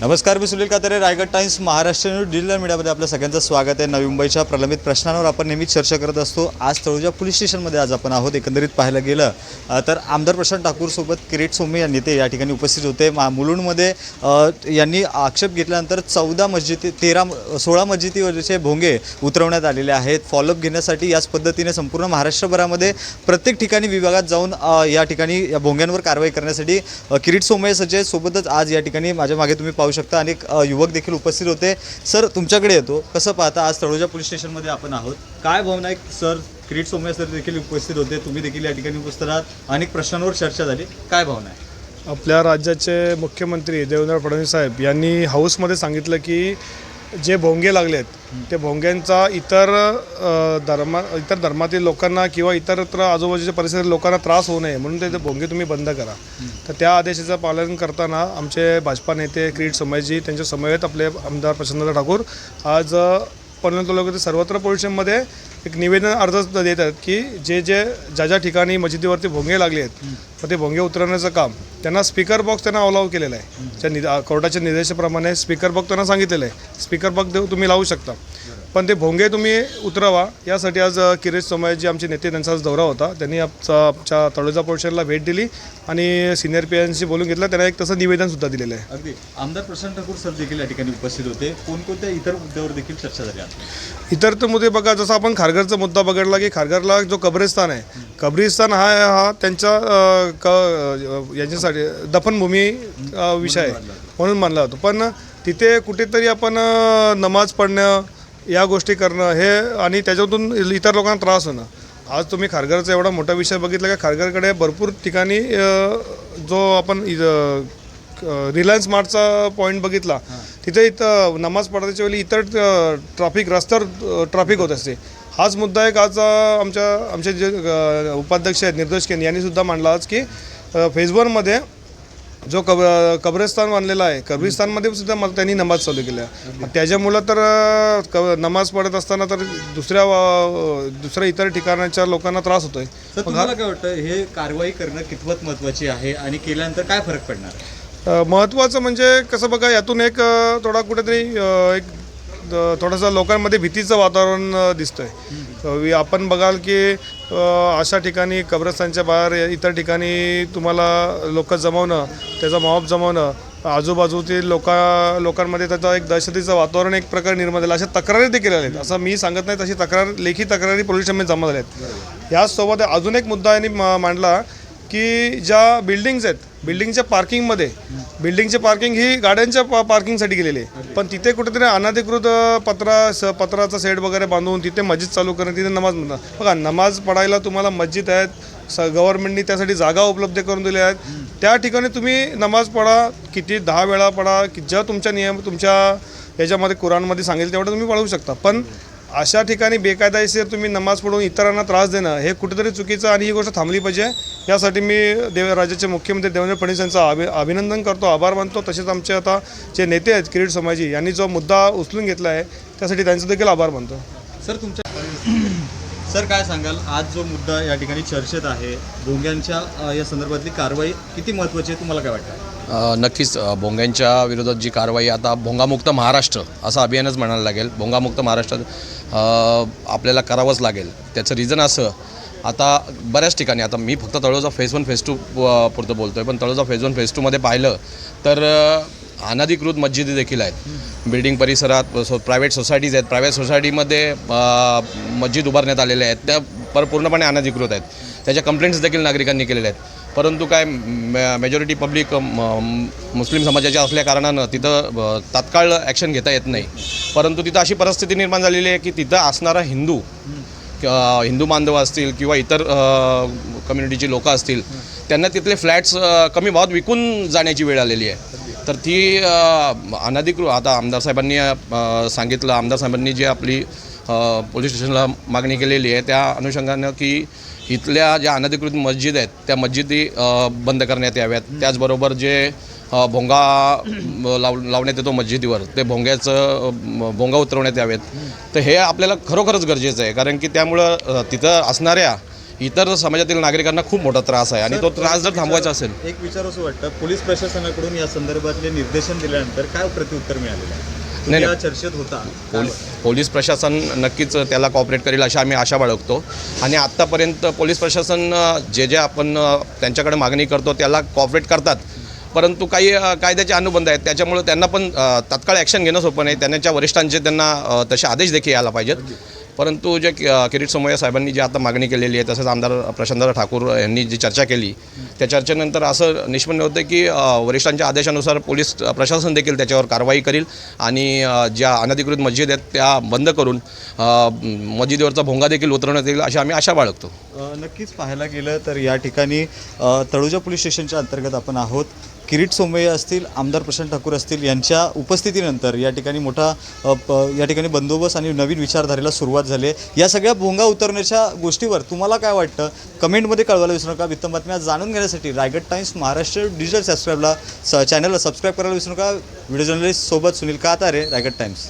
नमस्कार मी Sunil Katare Raigad Times Maharashtra news digital मीडियामध्ये आपलं सगळ्यांचं स्वागत आहे. नवी मुंबईच्या प्रलंबित प्रश्नांवर आपण नेहमीच चर्चा करत असतो. आज तळोजा पोलीस स्टेशनमध्ये आज आपण आहोत. एकंदरीत पाहायला गेलं तर आमदार प्रशांत ठाकूरसोबत किरीट सोमे यांनी ते या ठिकाणी उपस्थित होते. मा मुलुंडमध्ये यांनी आक्षेप घेतल्यानंतर चौदा मस्जिदी तेरा सोळा मस्जिदीवरचे भोंगे उतरवण्यात आलेले आहेत. फॉलोअप घेण्यासाठी याच पद्धतीने संपूर्ण महाराष्ट्रभरामध्ये प्रत्येक ठिकाणी विभागात जाऊन या ठिकाणी या भोंग्यांवर कारवाई करण्यासाठी किरीट सोमय सचे सोबतच आज या ठिकाणी माझ्या मागे तुम्ही पाहू शकता. अनेक युवक देखील उपस्थित होते. सर तुमच्याकडे येतो. कसं पाहता आज तळोजा पोलीस स्टेशनमध्ये आपण आहोत. काय भावना आहे सर क्रीड सोमय्य सर देखील उपस्थित होते. तुम्ही देखील या ठिकाणी उपस्थित आहात अनेक प्रश्नांवर चर्चा झाली. काय भावना आहे? आपल्या राज्याचे मुख्यमंत्री देवेंद्र फडणवीस साहेब यांनी हाऊसमध्ये सांगितलं की जे भोंगे लागले आहेत ते भोंग्यांचा इतर धर्मा इतर धर्मातील लोकांना किंवा इतरत्र आजूबाजूच्या परिसरातील लोकांना त्रास होऊ नये म्हणून ते ते भोंगे तुम्ही बंद करा. तर त्या आदेशाचं पालन करताना आमचे भाजपा नेते क्रीड सोमयजी त्यांच्या समवेत आपले आमदार प्रसन्नदा ठाकूर आज पनवेल तालुक्यातील सर्वत्र पोलीस स्टेशनमध्ये एक निवेदन अर्ज देत आहेत की जे जे ज्या ज्या ठिकाणी मशिदीवरती भोंगे लागले आहेत मग ते भोंगे उतरवण्याचं काम त्यांना स्पीकर बॉक्स त्यांना अलाव केलेला आहे. त्या नि कोर्टाच्या निर्देशाप्रमाणे स्पीकर बॉक्स त्यांना सांगितलेलं आहे. स्पीकर बॉक्स देऊ तुम्ही लावू शकता. पण ते भोंगे तुम्ही उतरवा. यासाठी आज अ, किरीट सोमय्याजी आमचे नेते त्यांचा आज दौरा होता. त्यांनी आमचा आमच्या तळोजा पोलीस स्टेशनला भेट दिली आणि सिनियर पी एनशी बोलून घेतलं. त्यांना एक तसं निवेदनसुद्धा दिलेलं आहे. अगदी. आमदार प्रशांत ठाकूर सर देखील या ठिकाणी उपस्थित होते. कोणकोणत्या इतर मुद्द्यावर देखील चर्चा झाली इतर तर मुद्दे बघा जसं आपण खारघरचा मुद्दा बघितला की खारघरला जो कब्रिस्तान आहे. कब्रिस्तान हा हा त्यांच्या क याच्यासाठी दफनभूमी विषय आहे. म्हणून मानला जातो. पण तिथे कुठेतरी आपण नमाज पडणं या गोष्टी करणं हे आणि त्याच्यातून इतर लोकांना त्रास होणं. आज तुम्ही खारघरचा एवढा मोठा विषय बघितला का खारघरकडे भरपूर ठिकाणी जो आपण रिलायन्स मार्टचा पॉईंट बघितला तिथे इथं नमाज पडायच्या वेळी इतर ट्रॅफिक रस्त्यावर ट्रॅफिक होत असते. हाच मुद्दा एक आज आमच्या आमचे जे उपाध्यक्ष आहेत निर्दोष केन यांनी सुद्धा मांडला आज की वनमध्ये जो कब कब्रस्तान बांधलेला आहे कब्रिस्तानमध्ये सुद्धा मला त्यांनी नमाज चालू केल्या. त्याच्यामुळं तर क नमाज पडत असताना तर दुसऱ्या अ, दुसऱ्या इतर ठिकाणाच्या लोकांना त्रास होतोय. तर तुम्हाला काय वाटतं हे कारवाई करणं कितपत महत्त्वाची आहे आणि केल्यानंतर काय फरक पडणार? अ, महत्त्वाचं म्हणजे कसं बघा यातून एक अ, थोडा कुठेतरी अ, एक अ, थोडंसं लोकांमध्ये भीतीचं वातावरण अ, दिसतंय. अ, वि- आपण बघाल की अशा ठिकाणी कब्रस्तानच्या बाहेर इतर ठिकाणी तुम्हाला लोक जमवणं त्याचा मॉब जमवणं आजूबाजूतील लोका लोकांमध्ये त्याचा एक दहशतीचं वातावरण एक प्रकार निर्माण झालं. अशा तक्रारी देखील आहेत असं मी सांगत नाही तशी तक्रार लेखी तक्रारी पोलीस स्टेशनमध्ये जमा झाल्या आहेत याचसोबत अजून एक मुद्दा यांनी मांडला की ज्या बिल्डिंग्स आहेत बिल्डिंगच्या पार्किंगमध्ये बिल्डिंगची पार्किंग ही गाड्यांच्या पा पार्किंगसाठी गेलेली आहे. पण तिथे कुठेतरी अनधिकृत पत्रा स पत्राचा सेट वगैरे बांधून तिथे मस्जिद चालू करणं तिथे नमाज म्हणतात. बघा नमाज पडायला तुम्हाला मस्जिद आहेत स गव्हर्नमेंटनी त्यासाठी जागा उपलब्ध करून दिल्या आहेत. त्या ठिकाणी तुम्ही नमाज पडा किती दहा वेळा पडा की ज्या तुमच्या नियम तुमच्या याच्यामध्ये कुराणमध्ये सांगेल तेवढं तुम्ही पळवू शकता. पण अशा ठिकाणी बेकायदेशीर तुम्ही नमाज पडून इतरांना त्रास देणं हे कुठेतरी चुकीचं आणि ही गोष्ट थांबली पाहिजे. यासाठी मी देव राज्याचे मुख्यमंत्री देवेंद्र फडणवीस यांचं अभि अभिनंदन करतो आभार मानतो. तसेच आमचे आता जे नेते आहेत किरीट समाजी यांनी जो मुद्दा उचलून घेतला आहे त्यासाठी त्यांचं देखील आभार मानतो. सर तुमच्या सर काय सांगाल? आज जो मुद्दा या ठिकाणी चर्चेत आहे भोंग्यांच्या या संदर्भातली कारवाई किती महत्त्वाची आहे? तुम्हाला काय वाटतं? नक्कीच. भोंग्यांच्या विरोधात जी कारवाई आता भोंगामुक्त महाराष्ट्र असं अभियानच म्हणायला लागेल. भोंगामुक्त महाराष्ट्रात आपल्याला करावंच लागेल. त्याचं रिझन असं आता बऱ्याच ठिकाणी आता मी फक्त Taloja phase one phase two पुरतं बोलतो आहे पण तळोजा फेज वन फेज टूमध्ये पाहिलं तर अनधिकृत मस्जिदी देखील आहेत. बिल्डिंग परिसरात सो प्रायव्हेट सोसायटीज आहेत. प्रायव्हेट सोसायटीमध्ये मस्जिद उभारण्यात आलेल्या आहेत. त्या पर पूर्णपणे अनधिकृत आहेत. त्याच्या कंप्लेंट्स देखील नागरिकांनी केलेल्या आहेत. परंतु काय मेजॉरिटी पब्लिक मुस्लिम समाजाच्या असल्याकारणानं तिथं तात्काळ ॲक्शन घेता येत नाही. परंतु तिथं अशी परिस्थिती निर्माण झालेली आहे की तिथं असणारा हिंदू हिंदू बांधव असतील किंवा इतर कम्युनिटीची लोकं असतील त्यांना तिथले फ्लॅट्स कमी भावात विकून जाण्याची वेळ आलेली आहे. तर ती अ, अनधिकृत आता आमदार साहेबांनी सांगितलं आमदार साहेबांनी जी आपली पोलीस स्टेशनला मागणी केलेली आहे त्या अनुषंगानं की इथल्या ज्या अनधिकृत मस्जिद आहेत त्या मस्जिदी बंद करण्यात याव्यात. त्याचबरोबर जे भोंगा लाव लावण्यात येतो मस्जिदीवर ते भोंग्याचं भोंगा उतरवण्यात यावेत. तर हे आपल्याला खरोखरच गरजेचं आहे कारण की त्यामुळं तिथं असणाऱ्या इतर समाजातील नागरिकांना खूप मोठा त्रास आहे आणि तो त्रास जर थांबवायचा असेल एक विचार असं वाटतं पोलीस प्रशासनाकडून या संदर्भातले निर्देशन दिल्यानंतर काय प्रत्युत्तर मिळालेलं आहे? नाही. या चर्चेत होता काय पोल पोलीस प्रशासन नक्कीच त्याला कॉपरेट करेल अशी आम्ही आशा बाळगतो. आणि आत्तापर्यंत पोलीस प्रशासन जे जे आपण त्यांच्याकडे मागणी करतो त्याला कॉपरेट करतात. परंतु काही कायद्याचे अनुबंध आहेत त्याच्यामुळे त्यांना पण तात्काळ ॲक्शन घेणं सोपं नाही. त्यांच्या वरिष्ठांचे त्यांना तसे आदेश देखील यायला पाहिजेत. परंतु जे किरीट सोमय्या साहेबांनी जी आता मागणी केलेली आहे तसंच आमदार प्रशांतदादा ठाकूर यांनी जी चर्चा केली त्या चर्चेनंतर असं निष्पन्न होतं की वरिष्ठांच्या आदेशानुसार पोलीस प्रशासन देखील त्याच्यावर कारवाई करील आणि ज्या अनधिकृत मस्जिद आहेत त्या बंद करून मस्जिदीवरचा भोंगा देखील उतरवण्यात येईल अशी आम्ही आशा बाळगतो. नक्कीच पाहायला गेलं तर या ठिकाणी तळुजा पोलीस स्टेशनच्या अंतर्गत आपण आहोत. किरीट सोमय्या असतील आमदार प्रशांत ठाकूर असतील यांच्या उपस्थितीनंतर या ठिकाणी मोठा प- या ठिकाणी बंदोबस्त आणि नवीन विचारधारेला सुरुवात झाली आहे. या सगळ्या भोंगा उतरण्याच्या गोष्टीवर तुम्हाला काय वाटतं? कमेंटमध्ये कळवायला विसरू नका. वित्त बातम्या जाणून घेण्यासाठी रायगड टाइम्स महाराष्ट्र डिजिटल सबस्क्राईबला स चॅनलला सबस्क्राईब करायला विसरू नका. व्हिडिओ जर्नलिस्ट सोबत सुनील कातारे रायगड टाइम्स.